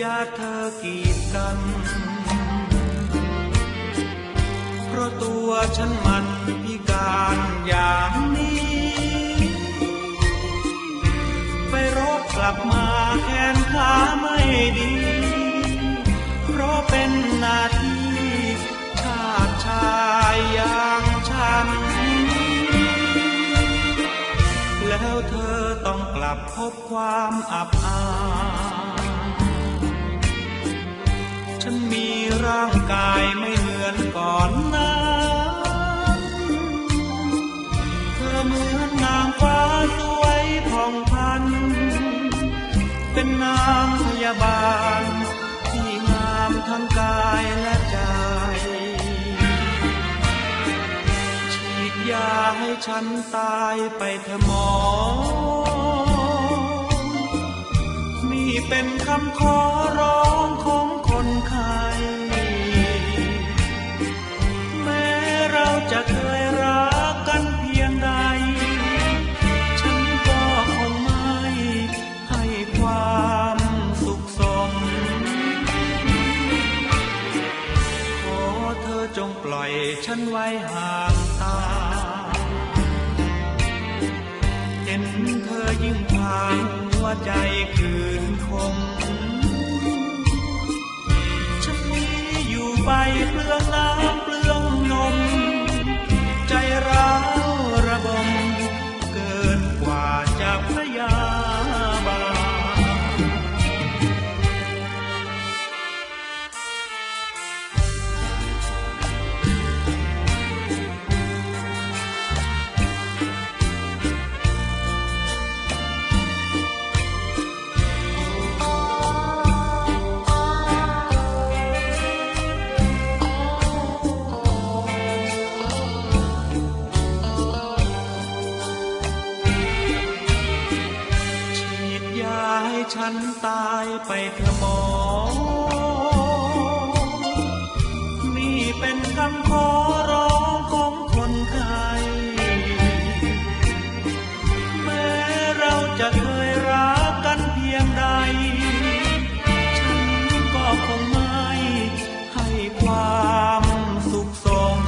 ยาเธอกีดกัน เพราะตัวฉันมันพิการอย่างนี้ ไปรบกลับมาแขนขาไม่ดี เพราะเป็นหน้าที่ชาติชายอย่างฉัน แล้วเธอต้องกลับพบความอับอายางกายไม่เหมือนก่อนนั้นเธอเหมือนนางฟ้าสวยผ่องพัน เป็นนางพยาบาล ที่งามทั้งกายและใจ ฉีดยาให้ฉันตายไปเถอะหมอ นี่เป็นคำขอร้องของคนไข้ จงปล่อยฉันไว้ห่างตา เห็นเธอยิ่งพาหัวใจคืนคง ฉันนี้อยู่ไปเพื่อนา ฉันตายไปเถอะหมอ นี่เป็นคำขอร้องของคนไข้แม้เราจะเคยรักกันเพียงใด ฉันก็คงไม่ให้ความสุขสม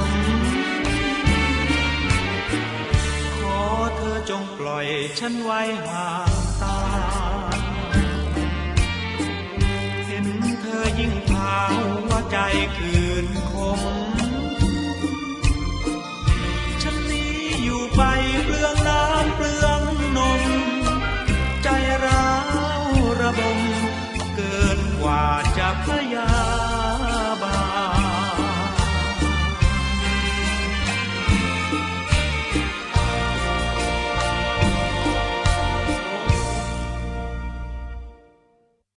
ขอเธอจงปล่อยฉันไว้ห่างตาาวว่าใจคืนคมฉันนี้อยู่ไปเปลืองน้ำเปลืองนม ใจร้าวระบม เกินกว่าจะพยา